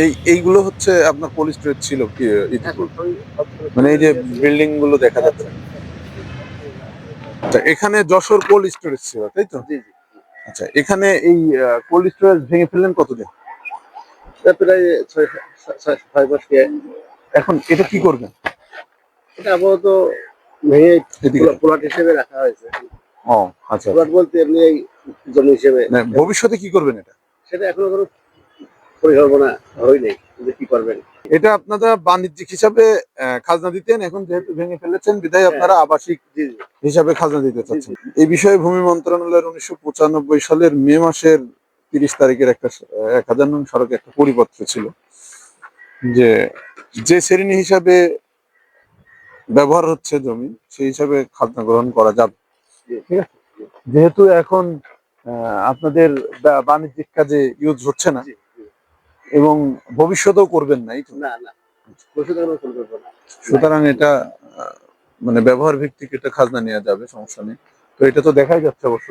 এই এইগুলো হচ্ছে আপনার কোল্ড স্টোরেজ ছিল মানে এই যে বিল্ডিংগুলো দেখা যাচ্ছে। আচ্ছা এখানে যশোর কোল্ড স্টোরেজ ছিল তাই তো? জি জি। আচ্ছা এখানে এই কোল্ড স্টোরেজ ভেঙে ফেললেন কতদিন? এটা প্রায় ছয় মাস কে এখন এটা কি করবেন? এটা আপাতত ভেঙে প্লট- হিসেবে রাখা হয়েছে। ও আচ্ছা প্লট বলতে এমনি এই জমি হিসেবে মানে ভবিষ্যতে কি করবেন এটা? সেটা এখনও কোনো পরিকল্পনা হয়নি যে কি করবেন? এটা আপনারা বাণিজ্যিক হিসাবে খাজনা দিতেন। এখন যেহেতু ভেঙে ফেলেছেন বিধায় আপনারা আবাসিক হিসাবে খাজনা দিতে চাচ্ছেন। এই বিষয়ে ভূমি মন্ত্রণালয়ের উনিশশো পঁচানব্বই সালের মে মাসের তিরিশ তারিখের একটা এক হাজার নং সড়কে একটা পরিপত্র ছিল যে যে শ্রেণি হিসাবে ব্যবহার হচ্ছে জমি সেই হিসাবে খাজনা গ্রহণ করা যাবে। ঠিক আছে? যেহেতু এখন আপনাদের বাণিজ্যিক কাজে ইউজ হচ্ছে না। এবং ভবিষ্যতেও করবেন না না না। সুতরাং এটা মানে ব্যবহার ভিত্তিক এটা খাজনা নেওয়া যাবে সমস্যা নেই। তো এটা তো দেখাই যাচ্ছে অবশ্য